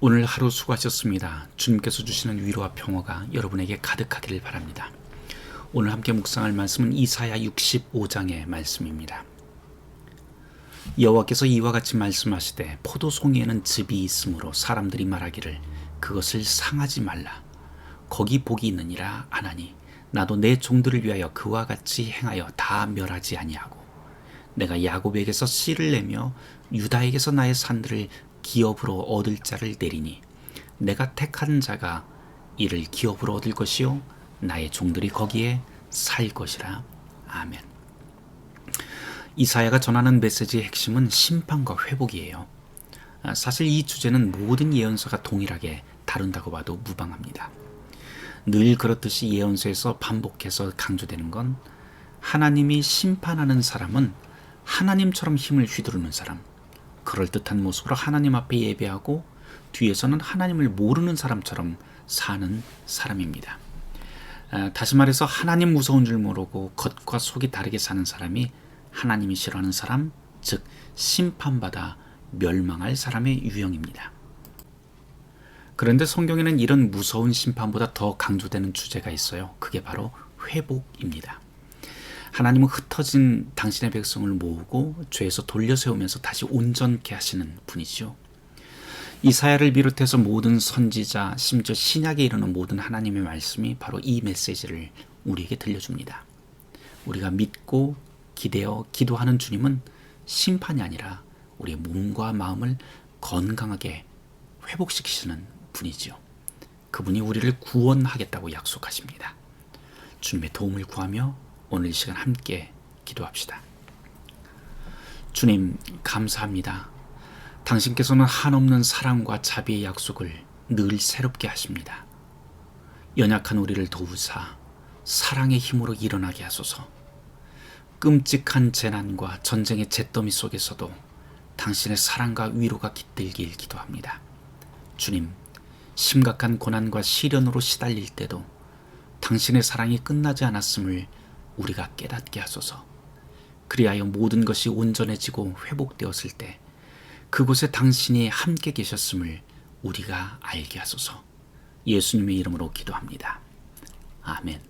오늘 하루 수고하셨습니다. 주님께서 주시는 위로와 평화가 여러분에게 가득하기를 바랍니다. 오늘 함께 묵상할 말씀은 이사야 65장의 말씀입니다. 여호와께서 이와 같이 말씀하시되 포도송이에는 즙이 있으므로 사람들이 말하기를 그것을 상하지 말라. 거기 복이 있느니라 하나니 나도 내 종들을 위하여 그와 같이 행하여 다 멸하지 아니하고 내가 야곱에게서 씨를 내며 유다에게서 나의 산들을 기업으로 얻을 자를 내리니 내가 택한 자가 이를 기업으로 얻을 것이요 나의 종들이 거기에 살 것이라 아멘. 이사야가 전하는 메시지의 핵심은 심판과 회복이에요. 아, 사실 이 주제는 모든 예언서가 동일하게 다룬다고 봐도 무방합니다. 늘 그렇듯이 예언서에서 반복해서 강조되는 건 하나님이 심판하는 사람은 하나님처럼 힘을 휘두르는 사람, 그럴듯한 모습으로 하나님 앞에 예배하고 뒤에서는 하나님을 모르는 사람처럼 사는 사람입니다. 아, 다시 말해서 하나님 무서운 줄 모르고 겉과 속이 다르게 사는 사람이 하나님이 싫어하는 사람, 즉 심판받아 멸망할 사람의 유형입니다. 그런데 성경에는 이런 무서운 심판보다 더 강조되는 주제가 있어요. 그게 바로 회복입니다. 하나님은 흩어진 당신의 백성을 모으고 죄에서 돌려 세우면서 다시 온전케 하시는 분이죠. 이사야를 비롯해서 모든 선지자, 심지어 신약에 이르는 모든 하나님의 말씀이 바로 이 메시지를 우리에게 들려줍니다. 우리가 믿고 기대어 기도하는 주님은 심판이 아니라 우리의 몸과 마음을 건강하게 회복시키시는 분이지요. 그분이 우리를 구원하겠다고 약속하십니다. 주님의 도움을 구하며 오늘 이 시간 함께 기도합시다. 주님, 감사합니다. 당신께서는 한없는 사랑과 자비의 약속을 늘 새롭게 하십니다. 연약한 우리를 도우사 사랑의 힘으로 일어나게 하소서. 끔찍한 재난과 전쟁의 잿더미 속에서도 당신의 사랑과 위로가 깃들길 기도합니다. 주님, 심각한 고난과 시련으로 시달릴 때도 당신의 사랑이 끝나지 않았음을 우리가 깨닫게 하소서. 그리하여 모든 것이 온전해지고 회복되었을 때 그곳에 당신이 함께 계셨음을 우리가 알게 하소서. 예수님의 이름으로 기도합니다. 아멘.